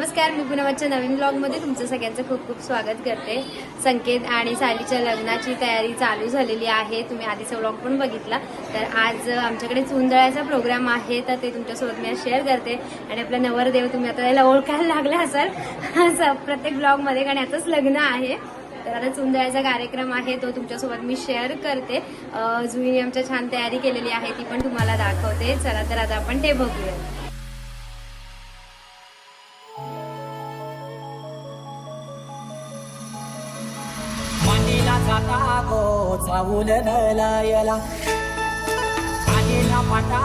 नमस्कार मी पुनवाच्या नवीन ब्लॉगमध्ये तुमचं सगळ्यांचं खूप खूप स्वागत करते. संकेत आणि सालीच्या लग्नाची तयारी चालू झालेली आहे. तुम्ही आधीचा ब्लॉग पण बघितला. तर आज आमच्याकडे चुंदळ्याचा प्रोग्राम आहे तर ते तुमच्यासोबत मी शेअर करते. आणि आपला नवरदेव तुम्ही आता याला ओळखायला लागला असाल. असं प्रत्येक ब्लॉगमध्ये कारण याचंच लग्न आहे. तर आता चुंदळ्याचा कार्यक्रम आहे तो तुमच्यासोबत मी शेअर करते. जुईने आमच्या छान तयारी केलेली आहे ती पण तुम्हाला दाखवते. चला तर आता आपण ते बघूया. मांडीला जाता गो चावूल नलायला आगीला पाटा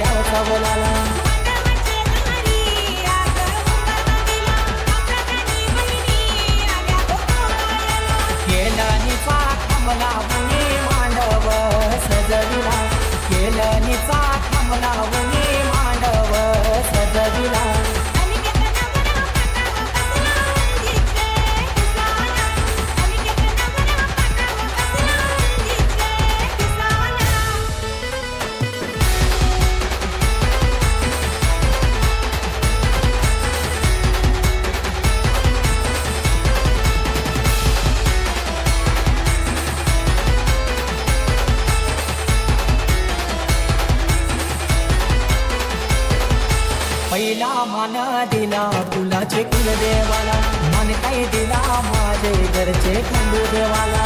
शोभा त्या पहिला मान दिला फुलाचे कुलदेवाला. मन काही दिला माझे घरचे खंडू देवाला